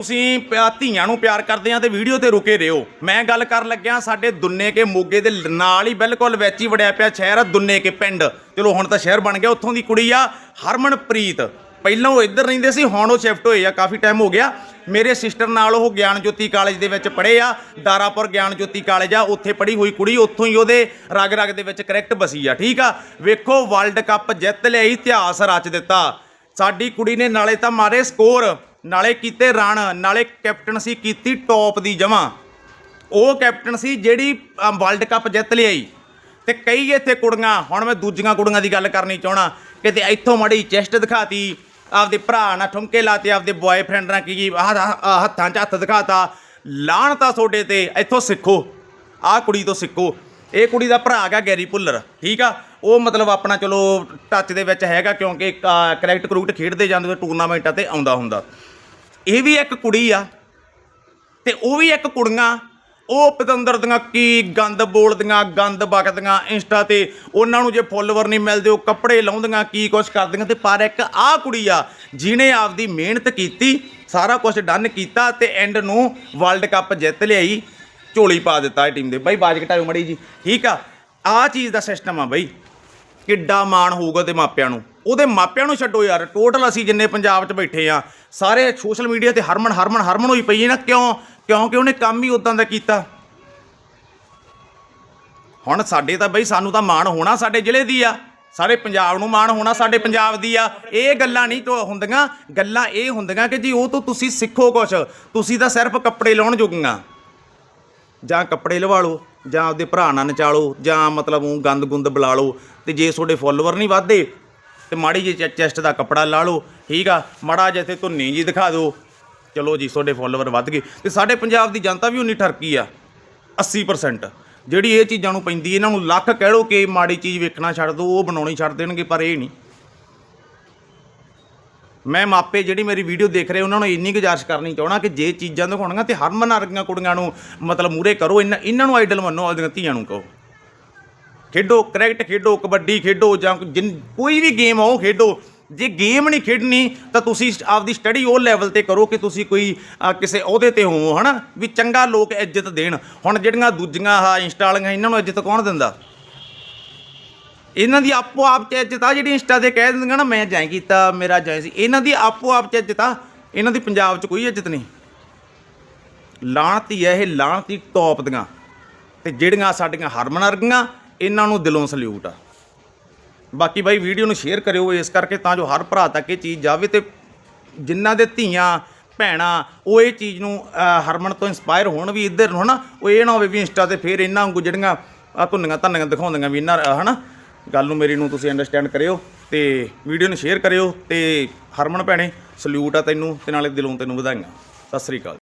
ਤੁਸੀਂ ਪਿਆ- ਧੀਆਂ ਨੂੰ ਪਿਆਰ ਕਰਦੇ ਆ ਤੇ ਵੀਡੀਓ ਤੇ ਰੁਕੇ ਰਹੋ। ਮੈਂ ਗੱਲ ਕਰਨ ਲੱਗਿਆ ਸਾਡੇ ਦੁੰਨੇ ਕੇ ਮੋਗੇ ਦੇ ਨਾਲ ਹੀ ਬਿਲਕੁਲ ਵਿੱਚ ਹੀ ਵੜਿਆ ਪਿਆ ਸ਼ਹਿਰ ਆ, ਦੁੰਨੇ ਕੇ ਪਿੰਡ। ਚਲੋ ਹੁਣ ਤਾਂ ਸ਼ਹਿਰ ਬਣ ਗਿਆ, ਉੱਥੋਂ ਦੀ ਕੁੜੀ ਆ, ਹਰਮਨਪ੍ਰੀਤ। ਪਹਿਲਾਂ ਉਹ ਇੱਧਰ ਰਹਿੰਦੇ ਸੀ, ਹੁਣ ਉਹ ਸ਼ਿਫਟ ਹੋਏ ਆ, ਕਾਫੀ ਟਾਈਮ ਹੋ ਗਿਆ। ਮੇਰੇ ਸਿਸਟਰ ਨਾਲ ਉਹ ਗਿਆਨ ਜੋਤੀ ਕਾਲਜ ਦੇ ਵਿੱਚ ਪੜ੍ਹੇ ਆ, ਦਾਰਾਪੁਰ ਗਿਆਨ ਜੋਤੀ ਕਾਲਜ ਆ, ਉੱਥੇ ਪੜ੍ਹੀ ਹੋਈ ਕੁੜੀ, ਉੱਥੋਂ ਹੀ ਉਹਦੇ ਰਗ ਰਗ ਦੇ ਵਿੱਚ ਕਰੈਕਟ ਬਸੀ ਆ, ਠੀਕ ਆ? ਵੇਖੋ ਵਰਲਡ ਕੱਪ ਜਿੱਤ ਲਿਆ ਇਤਿਹਾਸ ਰਚ ਦਿੱਤਾ। ਸਾਡੀ ਕੁੜੀ ਨੇ ਨਾਲੇ ਤਾਂ ਮਾਰੇ ਸਕੋਰ ਨਾਲੇ ਕੀਤੇ ਰਨ, ਨਾਲੇ ਕੈਪਟਨਸੀ ਕੀਤੀ ਟੌਪ ਦੀ ਜਮਾਂ। ਉਹ ਕੈਪਟਨ ਸੀ ਜਿਹੜੀ ਵਰਲਡ ਕੱਪ ਜਿੱਤ ਲਿਆਈ ਤੇ ਕਈ ਇੱਥੇ ਕੁੜੀਆਂ, ਹੁਣ ਮੈਂ ਦੂਜੀਆਂ ਕੁੜੀਆਂ ਦੀ ਗੱਲ ਕਰਨੀ ਚਾਹਣਾ ਕਿਤੇ ਇੱਥੋਂ ਮੜੀ ਚੈਸਟ ਦਿਖਾਤੀ, ਆਪਦੇ ਭਰਾ ਨਾਲ ਠੁਮਕੇ ਲਾਤੇ, ਆਪਦੇ ਬॉयਫ੍ਰੈਂਡ ਨਾਲ ਕੀ ਆਹ ਹੱਥਾਂ 'ਚ ਹੱਥ ਦਿਖਾਤਾ। ਲਾਹਣਤਾ ਤੁਹਾਡੇ ਤੇ, ਇੱਥੋਂ ਸਿੱਖੋ। ਆਹ ਕੁੜੀ ਤੋਂ ਸਿੱਖੋ। ਇਹ ਕੁੜੀ ਦਾ ਭਰਾ ਹੈਗਾ ਗੈਰੀ ਭੁੱਲਰ, ਠੀਕ ਆ? ਉਹ ਮਤਲਬ ਆਪਣਾ ਚਲੋ ਟੱਚ ਦੇ ਵਿੱਚ ਹੈਗਾ, ਕਿਉਂਕਿ ਕਰੈਕਟ ਕਰੂਕਟ ਖੇਡਦੇ ਜਾਂਦੇ ਟੂਰਨਾਮੈਂਟਾਂ ਤੇ ਆਉਂਦਾ ਹੁੰਦਾ। ਇਹ ਵੀ ਇੱਕ ਕੁੜੀ ਆ ਤੇ ਉਹ ਵੀ ਇੱਕ ਕੁੜੀਆਂ। ਉਹ ਪਤੰਦਰ ਦੀਆਂ ਕੀ ਗੰਦ ਬੋਲਦੀਆਂ, ਗੰਦ ਬਕਦੀਆਂ ਇੰਸਟਾ ਤੇ। ਉਹਨਾਂ ਨੂੰ ਜੇ ਫੋਲੋਵਰ ਨਹੀਂ ਮਿਲਦੇ, ਉਹ ਕੱਪੜੇ ਲਾਉਂਦੀਆਂ, ਕੀ ਕੁਛ ਕਰਦੀਆਂ ਤੇ ਪਰ ਇੱਕ ਆਹ ਕੁੜੀ ਆ, ਜਿਹਨੇ ਆਪਦੀ ਮਿਹਨਤ ਕੀਤੀ, ਸਾਰਾ ਕੁਝ ਡਨ ਕੀਤਾ ਤੇ ਐਂਡ ਨੂੰ ਵਰਲਡ ਕੱਪ ਜਿੱਤ ਲਿਆਈ, ਝੋਲੀ ਪਾ ਦਿੱਤਾ ਇਹ ਟੀਮ ਦੇ। ਬਾਈ ਬਾਜ ਘਟਾਇਓ ਮੜੀ ਜੀ। ਠੀਕ ਆ? ਆਹ ਚੀਜ਼ ਦਾ ਸਿਸਟਮ ਆ ਬਾਈ। ਕਿੱਡਾ ਮਾਣ ਹੋਊਗਾ ਤੇ ਮਾਪਿਆਂ ਨੂੰ। ਉਹਦੇ ਮਾਪਿਆਂ ਨੂੰ ਛੱਡੋ ਯਾਰ ਟੋਟਲ ਅਸੀਂ ਜਿੰਨੇ ਪੰਜਾਬ 'ਚ ਬੈਠੇ ਆ, ਸਾਰੇ ਸੋਸ਼ਲ ਮੀਡੀਆ ਤੇ ਹਰਮਨ ਹਰਮਨ ਹਰਮਨ ਹੋਈ ਪਈ ਹੈ ਨਾ, ਕਿਉਂ? ਕਿਉਂਕਿ ਉਹਨੇ ਕੰਮ ਹੀ ਉਦਾਂ ਦਾ ਕੀਤਾ। ਹੁਣ ਸਾਡੇ ਤਾਂ ਬਈ ਸਾਨੂੰ ਤਾਂ ਮਾਣ ਹੋਣਾ ਸਾਡੇ ਜ਼ਿਲ੍ਹੇ ਦੀ ਆ। ਸਾਰੇ ਪੰਜਾਬ ਨੂੰ ਮਾਣ ਹੋਣਾ ਸਾਡੇ ਪੰਜਾਬ ਦੀ ਆ। ਇਹ ਗੱਲਾਂ ਨਹੀਂ ਤੋਂ ਹੁੰਦੀਆਂ, ਗੱਲਾਂ ਇਹ ਹੁੰਦੀਆਂ ਕਿ ਜੀ ਉਹ ਤੋਂ ਤੁਸੀਂ ਸਿੱਖੋ ਕੁਛ। ਤੁਸੀਂ ਤਾਂ ਸਿਰਫ ਕੱਪੜੇ ਲਾਉਣ ਜੋਗੀਆਂ। ਜਾਂ ਕੱਪੜੇ ਲਵਾ ਲਓ, ਜਾਂ ਆਪਦੇ ਭਰਾ ਨਾਲ ਨਚਾਲੋ, ਜਾਂ ਮਤਲਬ ਉਹ ਗੰਦ ਗੁੰਦ ਬੁਲਾ ਲਓ, ਤੇ ਜੇ ਤੁਹਾਡੇ ਫੋਲੋਵਰ ਨਹੀਂ ਵੱਧਦੇ, ਤੇ ਮਾੜੀ ਜਿਹੀ ਚੈਸਟ ਦਾ ਕੱਪੜਾ ਲਾ ਲਓ, ਠੀਕ ਆ? ਮਾੜਾ ਜਿਹਾ ਇੱਥੇ ਧੁੰਨੀ ਜੀ ਦਿਖਾ ਦਿਓ। ਚਲੋ ਜੀ, ਤੁਹਾਡੇ ਫੋਲੋਵਰ ਵੱਧ ਗਏ। ਤੇ ਸਾਡੇ ਪੰਜਾਬ ਦੀ ਜਨਤਾ ਵੀ ਉਨੀ ਠਰਕੀ ਆ 80% ਜਿਹੜੀ ਇਹ ਚੀਜ਼ਾਂ ਨੂੰ ਪੈਂਦੀ, ਇਹਨਾਂ ਨੂੰ ਲੱਖ ਕਹਿ ਲਓ ਕਿ ਮਾੜੀ ਚੀਜ਼ ਵੇਖਣਾ ਛੱਡ ਦਿਓ, ਉਹ ਬਣਾਉਣੀ ਛੱਡ ਦੇਣਗੇ, ਪਰ ਇਹ ਨਹੀਂ। ਮੈਂ ਮਾਪੇ ਜਿਹੜੀ ਮੇਰੀ ਵੀਡੀਓ ਦੇਖ ਰਹੇ, ਉਹਨਾਂ ਨੂੰ ਇੰਨੀ ਗੁਜ਼ਾਰਿਸ਼ ਕਰਨੀ ਚਾਹਣਾ ਕਿ ਜੇ ਚੀਜ਼ਾਂ ਦਿਖਾਉਣੀਆਂ ਤੇ ਹਰਮਨ ਵਰਗੀਆਂ ਕੁੜੀਆਂ ਨੂੰ ਮਤਲਬ ਮੂਰੇ ਕਰੋ ਇਹਨਾਂ ਇਹਨਾਂ ਨੂੰ ਆਈਡਲ ਮੰਨੋ ਆਪਦੀਆਂ ਧੀਆਂ ਨੂੰ ਕਹੋ। ਖੇਡੋ, ਕ੍ਰਿਕਟ ਖੇਡੋ, ਕਬੱਡੀ ਖੇਡੋ, ਜਾਂ ਜਿਨ- ਕੋਈ ਵੀ ਗੇਮ ਆ, ਉਹ ਖੇਡੋ। ਜੇ ਗੇਮ ਨਹੀਂ ਖੇਡਣੀ, ਤਾਂ ਤੁਸੀਂ ਆਪਦੀ ਸਟੱਡੀ ਉਹ ਲੈਵਲ ਤੇ ਕਰੋ ਕਿ ਤੁਸੀਂ ਕੋਈ ਕਿਸੇ ਅਹੁਦੇ ਤੇ ਹੋਵੋ, ਹਨਾ? ਵੀ ਚੰਗਾ ਲੋਕ ਇੱਜ਼ਤ ਦੇਣ। ਹੁਣ ਜਿਹੜੀਆਂ ਦੂਜੀਆਂ ਆਹ ਇੰਸਟਾ ਇਹਨਾਂ ਨੂੰ ਇੱਜ਼ਤ ਕੌਣ ਦਿੰਦਾ? ਇਹਨਾਂ ਦੀ ਆਪੋ ਆਪ ਚ ਇੱਜ਼ਤ ਆ ਜਿਹੜੀ ਇੰਸਟਾ ਤੇ ਕਹਿ ਦਿੰਦੀਆਂ ਨਾ ਮੈਂ ਜਾਇ ਕੀਤਾ ਮੇਰਾ ਜਾਇ ਸੀ। ਇਹਨਾਂ ਦੀ ਆਪੋ ਆਪ ਚ ਇੱਜ਼ਤ ਆ ਇਹਨਾਂ ਦੀ ਪੰਜਾਬ 'ਚ ਕੋਈ ਇੱਜ਼ਤ ਨਹੀਂ। ਲਾਣਤੀ ਹੈ ਇਹ ਲਾਣਤੀ ਟੌਪ ਦੀਆਂ। ਤੇ ਜਿਹੜੀਆਂ ਸਾਡੀਆਂ ਹਰਮਨ ਵਰਗੀਆਂ ਇਹਨਾਂ ਨੂੰ ਦਿਲੋਂ ਸਲੂਟ ਆ। ਬਾਕੀ ਬਾਈ ਵੀਡੀਓ ਨੂੰ ਸ਼ੇਅਰ ਕਰਿਓ ਇਸ ਕਰਕੇ ਤਾਂ ਜੋ ਹਰ ਭਰਾ ਤੱਕ ਇਹ ਚੀਜ਼ ਜਾਵੇ ਤੇ ਜਿਨ੍ਹਾਂ ਦੇ ਧੀਆਂ ਭੈਣਾਂ ਉਹ ਇਹ ਚੀਜ਼ ਨੂੰ ਹਰਮਨ ਤੋਂ ਇਨਸਪਾਇਰ ਹੋਣ ਵੀ ਇੱਧਰ ਨੂੰ ਹਨਾ ਉਹ ਇਹ ਨਾ ਹੋਵੇ ਵੀ ਇੰਸਟਾ ਤੇ ਫੇਰ ਇਹਨਾਂ ਵਾਂਗੂ ਜਿਹੜੀਆਂ ਆ ਧੁੰਨੀਆਂ ਧੰਨੀਆਂ ਦਿਖਾਉਂਦੀਆਂ ਵੀ ਇਹਨਾਂ ਅਹ, ਹਨਾ ਗੱਲ ਨੂੰ ਮੇਰੀ ਨੂੰ ਤੁਸੀਂ ਅੰਡਰਸਟੈਂਡ ਕਰਿਓ ਤੇ ਵੀਡੀਓ ਨੂੰ ਸ਼ੇਅਰ ਕਰਿਓ ਤੇ ਹਰਮਨ ਭੈਣੇ ਸਲੂਟ ਆ ਤੈਨੂੰ ਤੇ ਨਾਲੇ ਦਿਲੋਂ ਤੈਨੂੰ ਵਧਾਈਆਂ। ਸਤਿ ਸ੍ਰੀ ਅਕਾਲ।